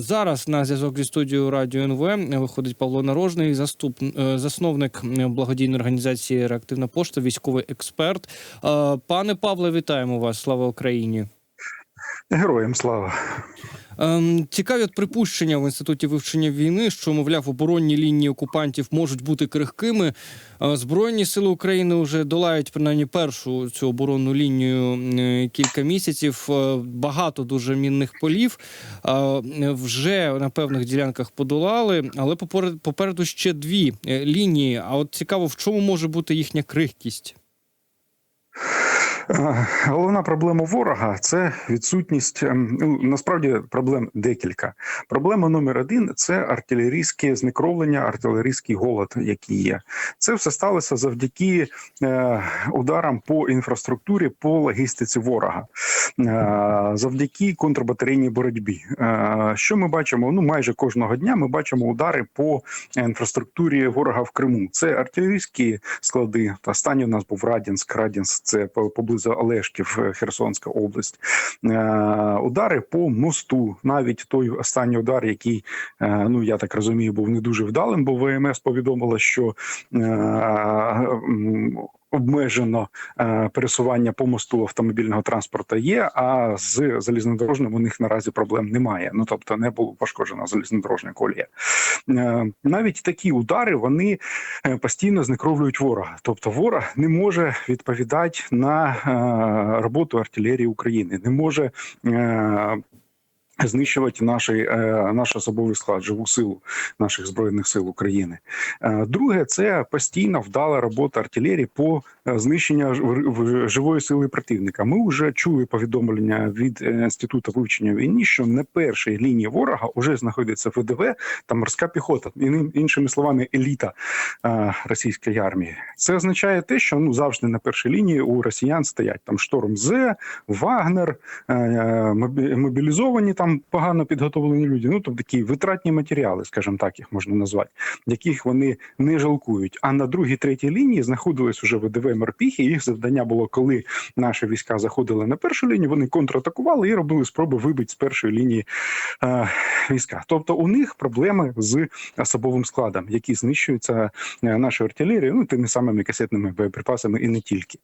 Зараз на зв'язок зі студією радіо НВ виходить Павло Нарожний, заступ, е, засновник благодійної організації Реактивна пошта, військовий експерт. Е, Пане Павле, вітаємо вас! Слава Україні! Героям слава. Ем, Цікаві припущення в інституті вивчення війни, що мовляв, оборонні лінії окупантів можуть бути крихкими. Е, Збройні сили України вже долають принаймні першу цю оборонну лінію е, кілька місяців. Е, Багато дуже мінних полів вже на певних ділянках подолали, але попереду, ще дві лінії. А от цікаво, в чому може бути їхня крихкість? Е, Головна проблема ворога це відсутність. ем, Ну насправді проблем декілька. Проблема номер один це артилерійське знекровлення, артилерійський голод, який є. Це все сталося завдяки е, ударам по інфраструктурі, по логістиці ворога, е, завдяки контрбатарейній боротьбі. Що ми бачимо? Ну майже кожного дня ми бачимо удари по інфраструктурі ворога в Криму. Це артилерійські склади. Та останній у нас був Радінськ. Радінськ це по- поблизу Олешків, е, Херсонська область. Е, удари по мосту. Навіть той останній удар, який е, ну я так розумію, був не дуже вдалим, бо ВМС повідомила, що обмежено е, пересування по мосту автомобільного транспорту є. А з залізнодорожним у них наразі проблем немає. Ну тобто не було пошкоджена залізнодорожня колія. Е, навіть такі удари вони е, постійно знекровлюють ворога. Тобто, ворог не може відповідати на роботу артилерії України, не може. Е, Знищувати наш, наш особовий склад, живу силу наших збройних сил України. Е, Друге, це постійна вдала робота артилерії по е, знищенню живої сили противника. Ми вже чули повідомлення від е, інституту вивчення війни, що на першій лінії ворога вже знаходиться ВДВ та морська піхота, іншими словами, еліта е, російської армії. Це означає те, що ну завжди на першій лінії у росіян стоять там шторм З, Вагнер, е, мобілізовані там погано підготовлені люди. Ну тобто такі витратні матеріали, скажімо так, їх можна назвати, яких вони не жалкують. А на другій, третій лінії знаходились уже ВДВ морпіхи. Їх завдання було, коли наші війська заходили на першу лінію, вони контратакували і робили спроби вибити з першої лінії е, війська. Тобто у них проблеми з особовим складом, які знищуються е, нашою артилерією, ну тими самими касетними боєприпасами, і не тільки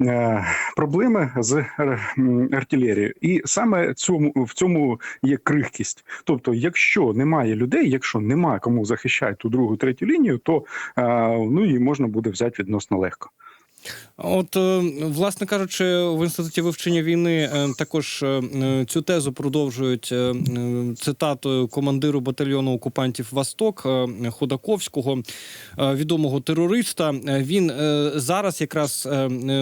е, проблеми з е, артилерією, і саме цьому в цьому є крихкість. Тобто, якщо немає людей, якщо немає кому захищати ту другу третю лінію, то е, ну її можна буде взяти відносно легко. От, е, власне кажучи, в інституті вивчення війни е, також е, цю тезу продовжують цитатою командиру батальйону окупантів Восток Ходаковського, відомого терориста. Він зараз якраз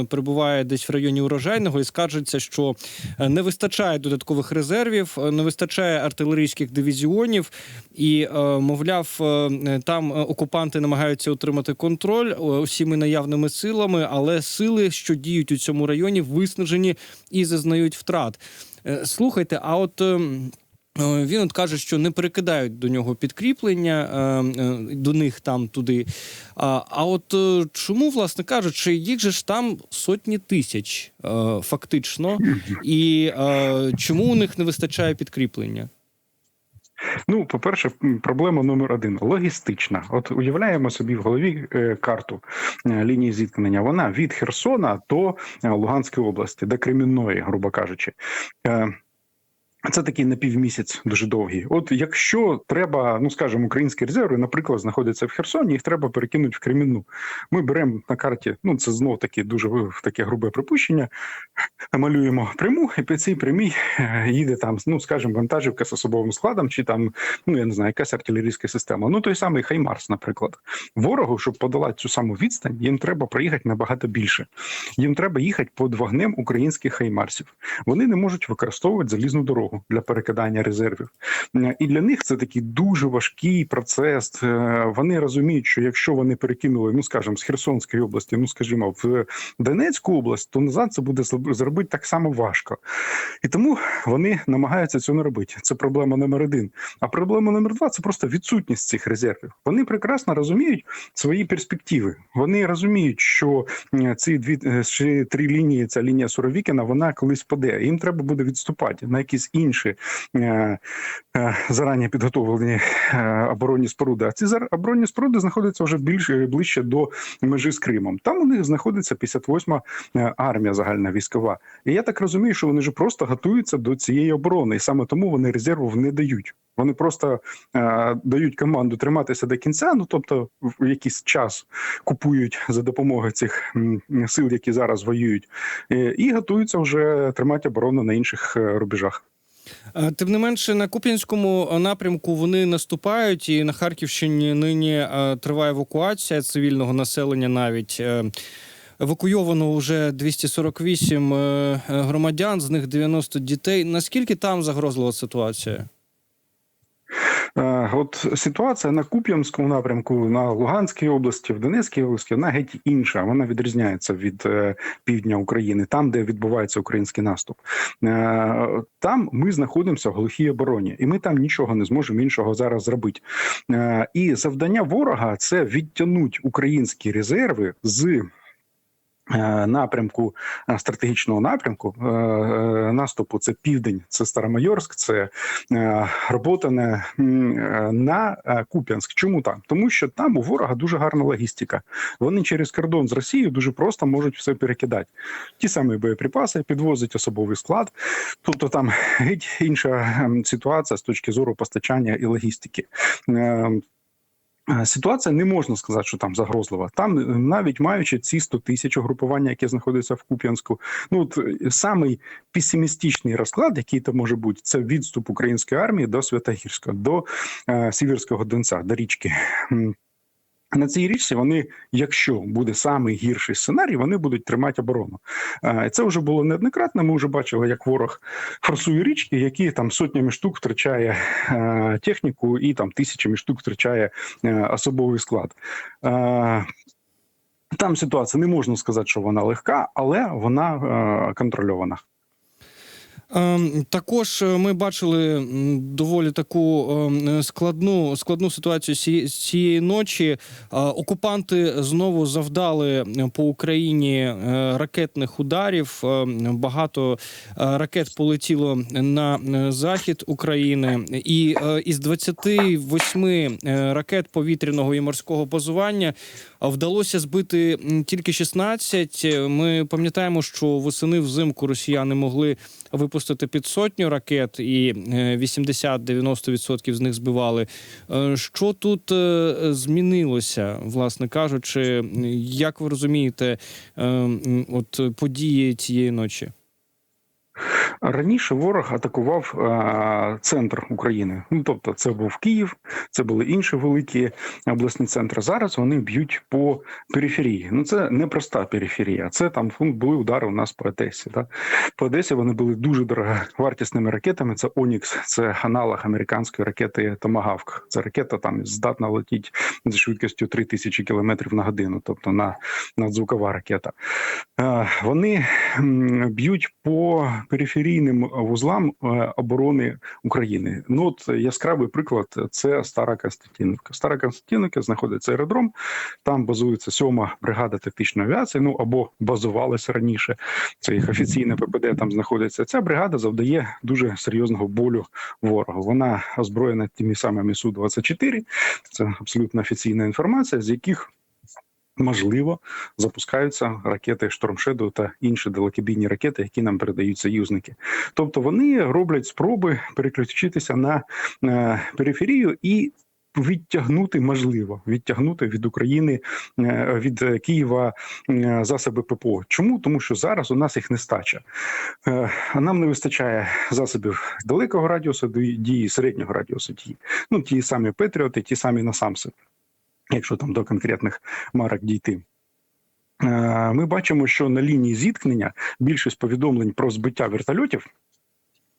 перебуває десь в районі урожайного і скаржиться, що не вистачає додаткових резервів, не вистачає артилерійських дивізіонів, і мовляв, там окупанти намагаються отримати контроль усіми наявними силами, але сили, що діють у цьому районі, виснажені і зазнають втрат. Е, Слухайте, а от. е, е, Він от каже, що не перекидають до нього підкріплення е, е, до них там туди. А, от чому, власне кажучи, їх же ж там сотні тисяч фактично, і чому у них не вистачає підкріплення? Ну, по-перше, проблема номер один логістична. От уявляємо собі в голові е, карту е, лінії зіткнення. Вона від Херсона до е, Луганської області, до Кремінної, грубо кажучи. Це такий напівмісяць дуже довгий. От якщо треба, ну скажімо, українські резерви, наприклад, знаходяться в Херсоні, їх треба перекинути в Кремінну. Ми беремо на карті, ну це знов таки дуже таке грубе припущення. Малюємо пряму, і по цій прямій е, їде там, ну скажімо, вантажівка з особовим складом, чи там, ну я не знаю, якась артилерійська система. Ну той самий Хаймарс, наприклад. Ворогу, щоб подолати цю саму відстань, їм треба проїхати набагато більше. Їм треба їхати під вогнем українських хаймарсів. Вони не можуть використовувати залізну дорогу для перекидання резервів. Е, І для них це такий дуже важкий процес. Е, Вони розуміють, що якщо вони перекинули, ну скажімо, з Херсонської області, ну скажімо, в Донецьку область, то назад це буде зроб- зробити так само важко. І тому вони намагаються цього не робити. Це проблема номер один. А проблема номер два це просто відсутність цих резервів. Вони прекрасно розуміють свої перспективи. Вони розуміють, що е, ці дві три лінії, ця лінія Суровікіна, вона колись паде. Їм треба буде відступати на якісь інші. Інші е, е, зарані підготовлені е, оборонні споруди. А ці оборонні споруди знаходяться вже більш ближче до межі з Кримом. Там у них знаходиться 58-ма е, армія загальна військова. І я так розумію, що вони ж просто готуються до цієї оборони, і саме тому вони резервів не дають. Вони просто е, дають команду триматися до кінця. Ну тобто, в якийсь час купують за допомогою цих сил, які зараз воюють, і готуються вже тримати оборону на інших рубежах. Тим не менше, на Куп'янському напрямку вони наступають, і на Харківщині нині триває евакуація цивільного населення. Навіть Е, евакуйовано вже 248 е, громадян, з них 90 дітей. Наскільки там загрозлива ситуація? Е, От ситуація на Куп'янському напрямку, на Луганській області, в Донецькій області, вона геть інша. Вона відрізняється від е, півдня України, там, де відбувається український наступ. Е, Там ми знаходимося в глухій обороні, і ми там нічого не зможемо іншого зараз зробити. І завдання ворога це відтягнути українські резерви з. Е, Напрямку е, стратегічного напрямку е, наступу це південь, це Старомайорськ, це робота на, на Куп'янськ. Чому так? Тому що там у ворога дуже гарна логістика. Вони через кордон з Росією дуже просто можуть все перекидати. Ті самі боєприпаси, підвозять особовий склад. Тобто там геть інша ем, ситуація з точки зору постачання і логістики. Е, Ситуація не можна сказати, що там загрозлива. Там е, навіть маючи ці 100 тисяч угрупування, яке знаходиться в Куп'янську, ну от е, самий песимістичний розклад, який там може бути, це відступ української армії до Святогірська, до е, Сіверського Донця, до річки. На цій річці вони, якщо буде самий гірший сценарій, вони будуть тримати оборону. Це вже було неоднократно. Ми вже бачили, як ворог форсує річки, які там сотнями штук втрачає техніку, і там тисячами штук втрачає е, особовий склад. Там ситуація не можна сказати, що вона легка, але вона е, контрольована. Ем, Також е, ми бачили доволі таку ем, складну складну ситуацію ці- цієї ночі. Е, Окупанти знову завдали по Україні е, ракетних ударів. Е, Багато е, ракет полетіло на е, захід України, і е, із 28 е, ракет повітряного і морського базування вдалося збити тільки 16. Ми пам'ятаємо, що восени взимку росіяни могли випустити під сотню ракет, і е, 80-90% з них збивали. Е, Що тут е, змінилося, власне кажучи, як ви розумієте, е, от події цієї ночі? Раніше ворог атакував е, центр України. Ну тобто, це був Київ, це були інші великі обласні центри. Зараз вони б'ють по периферії. Ну це не проста периферія. Це там були удари у нас по Одесі. Да? По Одесі вони були дуже дороговартісними ракетами. Це Онікс, це аналог американської ракети Томагавк. Це ракета там здатна летіти зі швидкістю 3000 км на годину, тобто на надзвукова ракета. Е, Вони б'ють по периферійним вузлам е, оборони України. Ну от яскравий приклад це Стара Константинівка. Стара Константинівка знаходиться аеродром. Там базується сьома бригада тактичної авіації. Ну або базувалася раніше. Це їх офіційне ППД там знаходиться. Ця бригада завдає дуже серйозного болю ворогу. Вона озброєна тими самими су 24 Це абсолютно офіційна інформація, з яких Можливо, запускаються ракети Штормшеду та інші далекобійні ракети, які нам передають союзники. Тобто вони роблять спроби переключитися на е, периферію і відтягнути можливо відтягнути від України е, від Києва е, засоби ППО. Чому тому, що зараз у нас їх нестача. Нам не вистачає засобів далекого радіусу дії, середнього радіусу дії. Ну ті самі Петріоти, ті самі насамси якщо там до конкретних марок дійти. Е, Ми бачимо, що на лінії зіткнення більшість повідомлень про збиття вертольотів.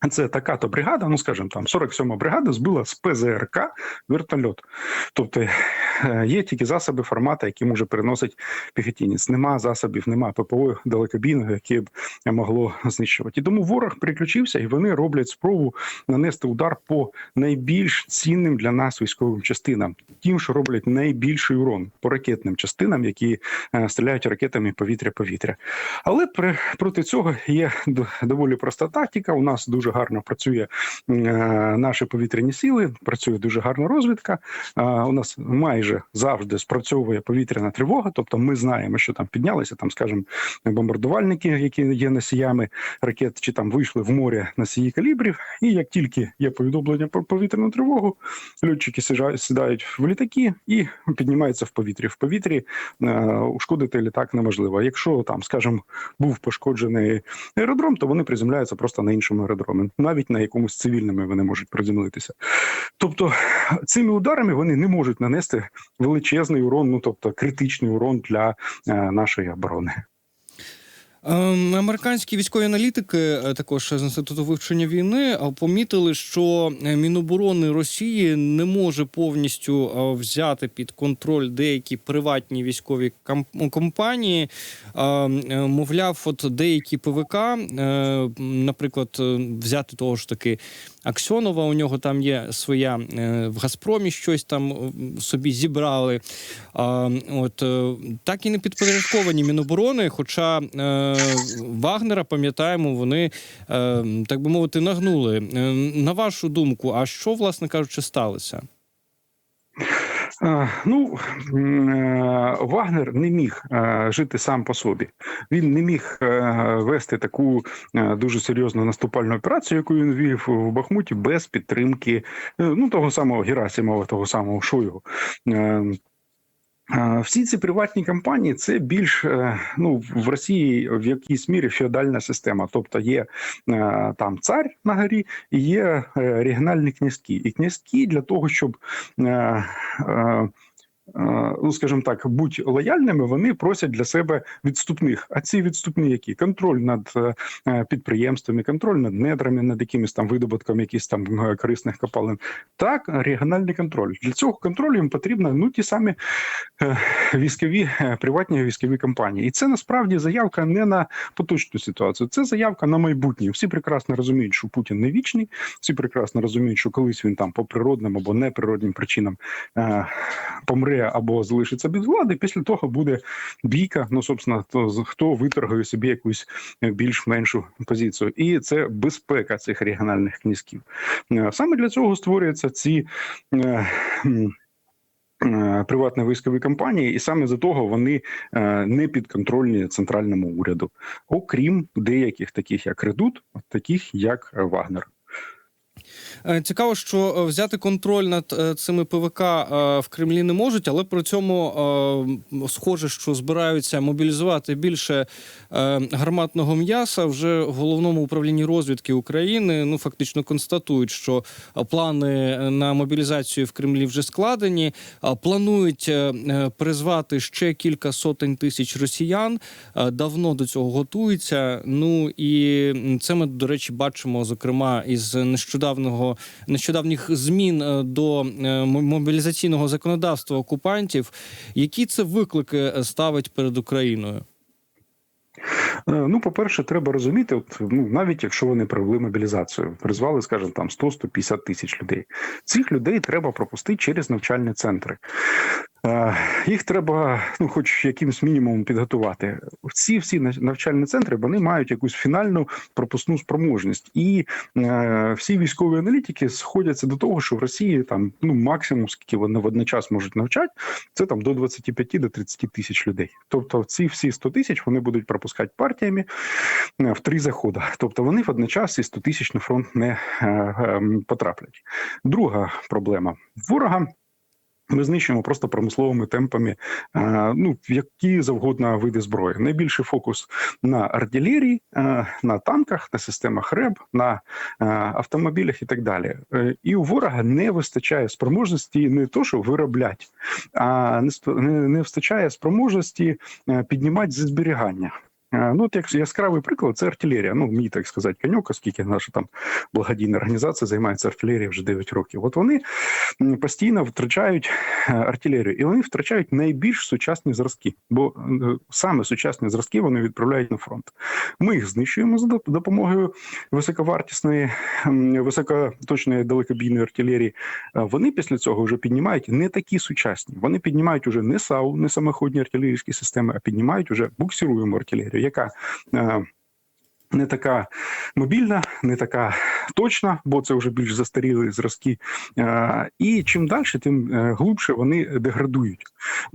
Це така то бригада, ну скажімо, там 47-ма бригада збила з ПЗРК вертольот. Тобто е, є тільки засоби формату, які може переносити піхотінець. Нема засобів, нема ППО далекобійного, яке б могло знищувати. І тому ворог переключився, і вони роблять спробу нанести удар по найбільш цінним для нас військовим частинам, тим, що роблять найбільший урон по ракетним частинам, які е, стріляють ракетами повітря-повітря. Але при, проти цього є доволі проста тактика. У нас дуже гарно працює е, наші повітряні сили, працює дуже гарна розвідка. У нас майже завжди спрацьовує повітряна тривога. Тобто, ми знаємо, що там піднялися, там, скажімо, бомбардувальники, які є носіями ракет, чи там вийшли в море носії калібрів. І як тільки є повідомлення про повітряну тривогу, льотчики сідають в літаки і піднімаються в повітрі. В повітрі е, ушкодити літак неможливо. Якщо там, скажімо, був пошкоджений аеродром, то вони приземляються просто на іншому аеродромі, навіть на якомусь цивільному вони можуть приземлитися. Тобто цими ударами вони не можуть нанести величезний урон, ну тобто критичний урон для е, нашої оборони. Ем, Американські військові аналітики, е, також з інституту вивчення війни, е, помітили, що е, Міноборони Росії не може повністю взяти під контроль деякі приватні військові компанії. Е, е, Мовляв, от деякі ПВК, наприклад, взяти того ж таки Аксьонова, у нього там є своя в Газпромі щось там собі зібрали. От е, так і не підпорядковані Міноборони. Хоча Вагнера, пам'ятаємо, вони е, так би мовити нагнули. Е, на вашу думку, а що, власне кажучи, сталося? Е, Ну Вагнер не міг жити сам по собі. Він не міг вести таку дуже серйозну наступальну операцію, яку він вів в Бахмуті, без підтримки ну того самого Герасимова, того самого Шойгу. Всі ці приватні компанії це більш е, ну в Росії в якійсь мірі феодальна система. Тобто є е, там цар на горі і є е, регіональні князькі. І князькі для того, щоб ну скажімо так, будь лояльними, вони просять для себе відступних. А ці відступні які контроль над е, підприємствами, контроль над недрами, над якимись там видобутком, якихось там е, корисних копалин. Так, регіональний контроль. Для цього контролю їм потрібно ну ті самі е, військові е, приватні військові компанії. І це насправді заявка не на поточну ситуацію. Це заявка на майбутнє. Всі прекрасно розуміють, що Путін не вічний. Всі прекрасно розуміють, що колись він там по природним або неприродним причинам е, помре або залишиться без влади. Після того буде бійка. Ну, собственно, то хто виторгує собі якусь е, більш-меншу позицію, і це безпека цих регіональних князьків. Е, Саме для цього створюються ці. е, Приватні військові компанії, і саме за того вони не підконтрольні центральному уряду, окрім деяких таких як Редут, таких як Вагнер. Е, Цікаво, що е, взяти контроль над е, цими ПВК в Кремлі не можуть, але при цьому схоже, що збираються мобілізувати більше гарматного м'яса. Вже в головному управлінні розвідки України ну фактично констатують, що плани на мобілізацію в Кремлі вже складені. Планують призвати ще кілька сотень тисяч росіян. Давно до цього готуються. Ну і це ми, до речі, бачимо, зокрема, із нещодавного нещодавніх змін е, до е, мобілізаційного законодавства окупантів. Які це виклики е, ставить перед Україною? Ну, по-перше, треба розуміти, от ну навіть якщо вони провели мобілізацію, призвали, скажімо, там 100-150 тисяч людей. Цих людей треба пропустити через навчальні центри. Е, Їх треба, ну, хоч якимсь мінімумом підготувати. Ці всі нав- навчальні центри вони мають якусь фінальну пропускну спроможність, і е, всі військові аналітики сходяться до того, що в Росії там ну максимум, скільки вони водночас можуть навчати, це там до 25 до 30 тисяч людей. Тобто, ці всі 100 тисяч вони будуть пропускати партіями е, в три заходи. Тобто вони водночас ці 100 тисяч на фронт не е, е, потраплять. Друга проблема ворога. Ми знищуємо просто промисловими темпами е, ну які завгодно види зброї. Найбільший фокус на артилерії, е, на танках, на системах РЕБ, на е, автомобілях і так далі. І у ворога не вистачає спроможності не то, що вироблять, а не вистачає спроможності піднімати зі зберігання. Е, Ну, от яскравий приклад, це артилерія. Ну, мені так сказати, коньок, оскільки наша там благодійна організація займається артилерією вже 9 років. От вони постійно втрачають е, артилерію, і вони втрачають найбільш сучасні зразки, бо е, саме сучасні зразки вони відправляють на фронт. Ми їх знищуємо за допомогою високовартісної, високоточної далекобійної артилерії. Вони після цього вже піднімають не такі сучасні. Вони піднімають уже не САУ, не самоходні артилерійські системи, а піднімають уже буксируємо артилерію, яка е, не така мобільна, не така точно, бо це вже більш застарілі зразки. Е, І чим далі, тим е, глибше вони деградують.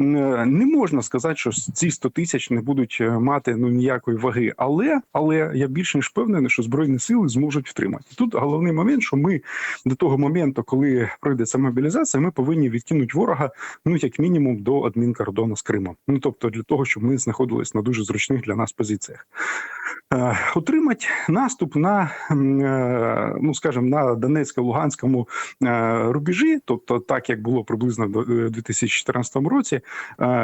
Е, Не можна сказати, що ці 100 тисяч не будуть мати ну ніякої ваги, але але я більш ніж впевнений, що збройні сили зможуть втримати. Тут головний момент, що ми до того моменту, коли пройде ця мобілізація, ми повинні відкинути ворога ну як мінімум до адмінкордону з Кримом. Ну тобто для того, щоб ми знаходились на дуже зручних для нас позиціях. Е, Утримати наступ на е, ну скажімо, на Донецько-Луганському е, рубежі, тобто так як було приблизно в е, 2014 році.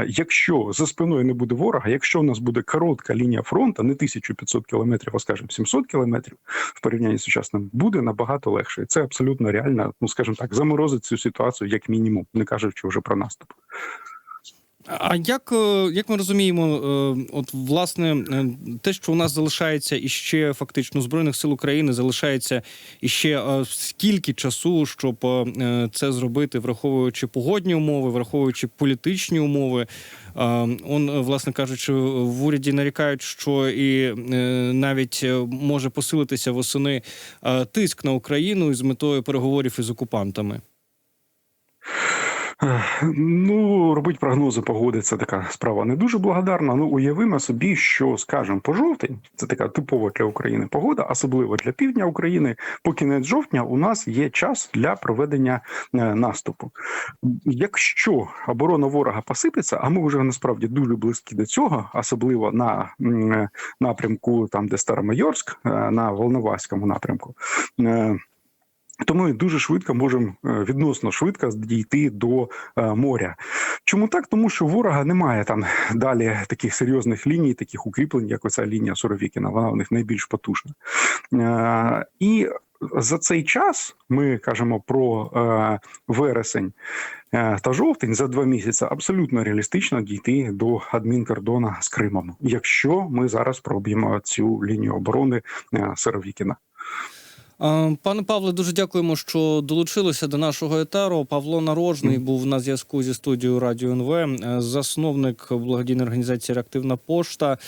Якщо за спиною не буде ворога, якщо у нас буде коротка лінія фронту, не 1500 кілометрів, а скажімо, 700 кілометрів в порівнянні з сучасним, буде набагато легше. І Це абсолютно реально, ну скажімо так, заморозить цю ситуацію як мінімум, не кажучи вже про наступ. А як, е, як ми розуміємо, е, от власне е, те, що у нас залишається іще фактично збройних сил України, залишається іще скільки часу, щоб це зробити, враховуючи погодні умови, враховуючи політичні умови. Он, власне кажучи, в уряді нарікають, що і навіть може посилитися восени тиск на Україну із метою переговорів із окупантами. Ну, робити прогнози погоди це така справа не дуже благодарна. Ну, уявимо собі, що скажімо, по жовтень це така типова для України погода, особливо для півдня України. По кінець жовтня у нас є час для проведення е, наступу. Якщо оборона ворога посипеться, а ми вже насправді дуже близькі до цього, особливо на е, напрямку, там де Старомайорськ, е, на Волноваському напрямку. То ми дуже швидко можемо е, відносно швидко дійти до е, моря. Чому так? Тому що ворога немає там далі таких серйозних ліній, таких укріплень, як оця лінія Суровікіна. Вона у них найбільш потужна. Е, І за цей час ми кажемо про вересень та жовтень за два місяці абсолютно реалістично дійти до адмінкордона з Кримом, якщо ми зараз проб'ємо цю лінію оборони е, Суровікіна. А, Пане Павле, дуже дякуємо, що долучилися до нашого етеру. Павло Нарожний був на зв'язку зі студією Радіо НВ, е, засновник благодійної організації Реактивна пошта,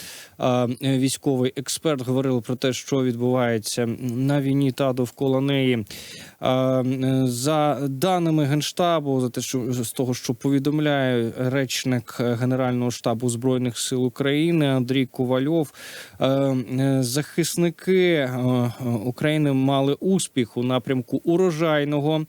е, військовий експерт. Говорили про те, що відбувається на війні та довкола неї. Е, За даними генштабу, за те, що з того, що повідомляє речник Генерального штабу збройних сил України Андрій Ковальов, е, е, захисники е, е, України мали успіх у напрямку урожайного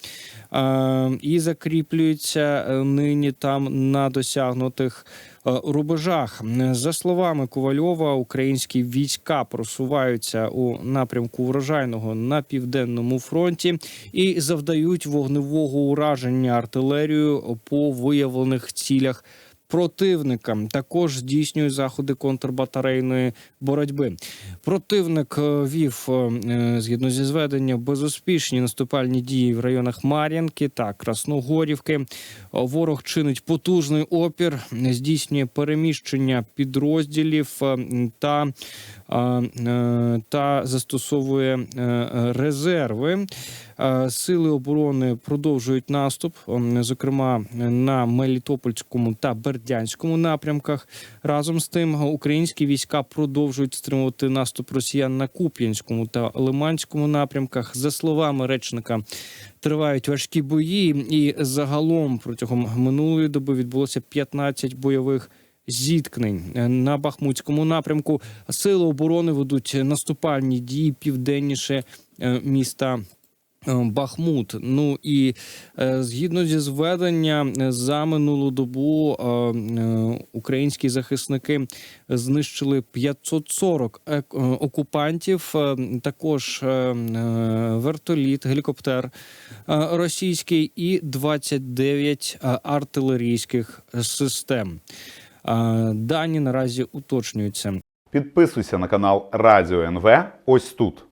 е, і закріплюються е, нині там на досягнутих е, рубежах. За словами Ковальова, українські війська просуваються у напрямку урожайного на південному фронті і завдають вогневого ураження артилерією по виявлених цілях. Противника також здійснює заходи контрбатарейної боротьби. Противник е, вів е, згідно зі зведення безуспішні наступальні дії в районах Мар'янки та Красногорівки. Ворог чинить потужний опір, здійснює переміщення підрозділів е, та, е, е, та застосовує е, резерви. Е, Сили оборони продовжують наступ, ем, зокрема на Мелітопольському та Бердянському напрямках. Разом з тим, українські війська продовжують стримувати наступ росіян на Куп'янському та Лиманському напрямках. За словами речника, тривають важкі бої, і загалом протягом минулої доби відбулося 15 бойових. Зіткнень на Бахмутському напрямку сили оборони ведуть наступальні дії південніше е, міста Бахмут. Ну і е, згідно зі зведення е, за минулу добу е, е, українські захисники знищили 540 ек- е, окупантів. е, Також е, е, вертоліт, гелікоптер е, російський і 29 е, артилерійських систем. Е, Дані наразі уточнюються. Підписуйся на канал Радіо НВ ось тут.